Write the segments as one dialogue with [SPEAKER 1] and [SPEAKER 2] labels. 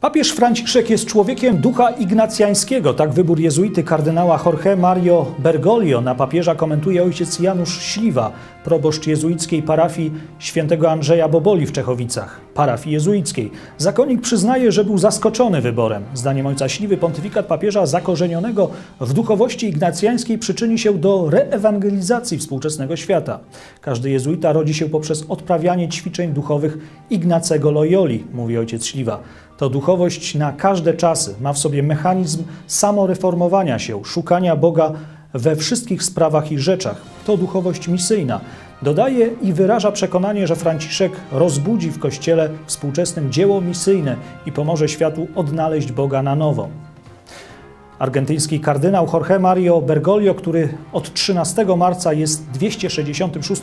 [SPEAKER 1] Papież Franciszek jest człowiekiem ducha ignacjańskiego. Tak wybór jezuity kardynała Jorge Mario Bergoglio na papieża komentuje ojciec Janusz Śliwa, proboszcz jezuickiej parafii świętego Andrzeja Boboli w Czechowicach, parafii jezuickiej. Zakonnik przyznaje, że był zaskoczony wyborem. Zdaniem ojca Śliwy pontyfikat papieża zakorzenionego w duchowości ignacjańskiej przyczyni się do reewangelizacji współczesnego świata. Każdy jezuita rodzi się poprzez odprawianie ćwiczeń duchowych Ignacego Loyoli, mówi ojciec Śliwa. To duchowość na każde czasy ma w sobie mechanizm samoreformowania się, szukania Boga we wszystkich sprawach i rzeczach. To duchowość misyjna. Dodaje i wyraża przekonanie, że Franciszek rozbudzi w Kościele współczesnym dzieło misyjne i pomoże światu odnaleźć Boga na nowo. Argentyński kardynał Jorge Mario Bergoglio, który od 13 marca jest 266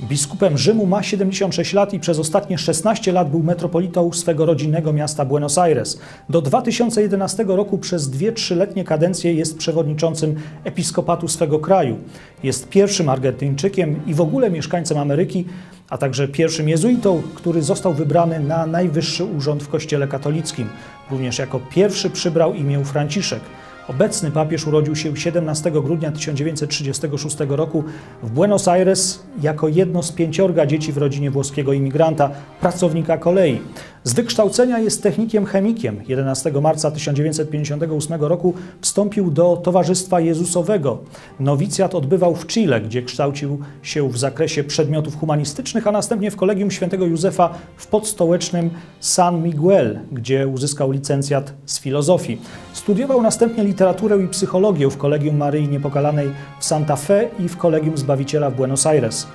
[SPEAKER 1] Biskupem Rzymu ma 76 lat i przez ostatnie 16 lat był metropolitą swego rodzinnego miasta Buenos Aires. Do 2011 roku przez dwie trzyletnie kadencje jest przewodniczącym episkopatu swego kraju. Jest pierwszym Argentyńczykiem i w ogóle mieszkańcem Ameryki, a także pierwszym jezuitą, który został wybrany na najwyższy urząd w Kościele katolickim. Również jako pierwszy przybrał imię Franciszek. Obecny papież urodził się 17 grudnia 1936 roku w Buenos Aires jako jedno z pięciorga dzieci w rodzinie włoskiego imigranta, pracownika kolei. Z wykształcenia jest technikiem chemikiem. 11 marca 1958 roku wstąpił do Towarzystwa Jezusowego. Nowicjat odbywał w Chile, gdzie kształcił się w zakresie przedmiotów humanistycznych, a następnie w Kolegium Świętego Józefa w podstołecznym San Miguel, gdzie uzyskał licencjat z filozofii. Studiował następnie literaturę i psychologię w Kolegium Maryi Niepokalanej w Santa Fe i w Kolegium Zbawiciela w Buenos Aires.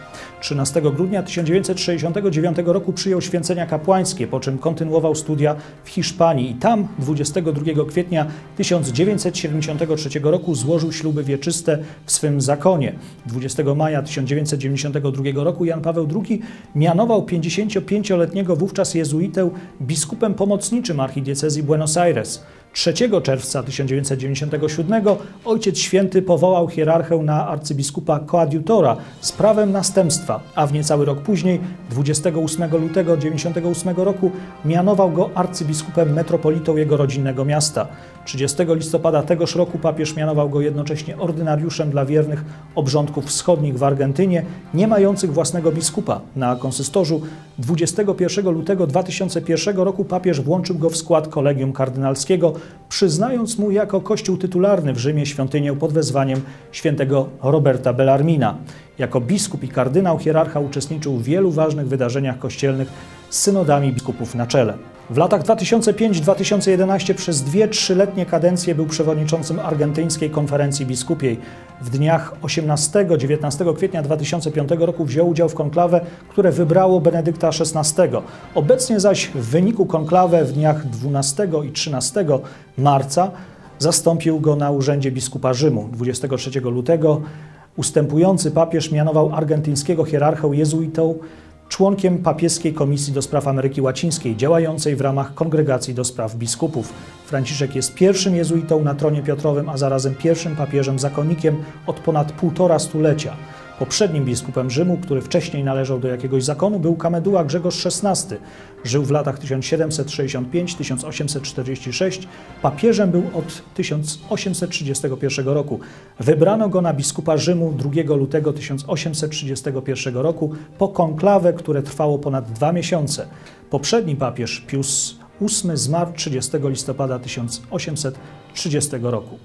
[SPEAKER 1] 13 grudnia 1969 roku przyjął święcenia kapłańskie, po czym kontynuował studia w Hiszpanii i tam 22 kwietnia 1973 roku złożył śluby wieczyste w swym zakonie. 20 maja 1992 roku Jan Paweł II mianował 55-letniego wówczas jezuitę biskupem pomocniczym archidiecezji Buenos Aires. 3 czerwca 1997 Ojciec Święty powołał hierarchę na arcybiskupa koadiutora z prawem następstwa, a w niecały rok później, 28 lutego 1998 roku, mianował go arcybiskupem metropolitą jego rodzinnego miasta. 30 listopada tegoż roku papież mianował go jednocześnie ordynariuszem dla wiernych obrządków wschodnich w Argentynie, nie mających własnego biskupa. Na konsystorzu 21 lutego 2001 roku papież włączył go w skład kolegium kardynalskiego, przyznając mu jako kościół tytularny w Rzymie świątynię pod wezwaniem świętego Roberta Bellarmina. Jako biskup i kardynał hierarcha uczestniczył w wielu ważnych wydarzeniach kościelnych z synodami biskupów na czele. W latach 2005-2011 przez dwie trzyletnie kadencje był przewodniczącym Argentyńskiej Konferencji Biskupiej. W dniach 18-19 kwietnia 2005 roku wziął udział w konklawę, które wybrało Benedykta XVI. Obecnie zaś w wyniku konklawę w dniach 12 i 13 marca zastąpił go na urzędzie biskupa Rzymu. 23 lutego ustępujący papież mianował argentyńskiego hierarchę jezuitą członkiem papieskiej Komisji do Spraw Ameryki Łacińskiej, działającej w ramach Kongregacji do Spraw Biskupów. Franciszek jest pierwszym jezuitą na tronie Piotrowym, a zarazem pierwszym papieżem zakonnikiem od ponad półtora stulecia. Poprzednim biskupem Rzymu, który wcześniej należał do jakiegoś zakonu, był Kameduła Grzegorz XVI. Żył w latach 1765-1846. Papieżem był od 1831 roku. Wybrano go na biskupa Rzymu 2 lutego 1831 roku po konklawę, które trwało ponad dwa miesiące. Poprzedni papież Pius VIII zmarł 30 listopada 1830 roku.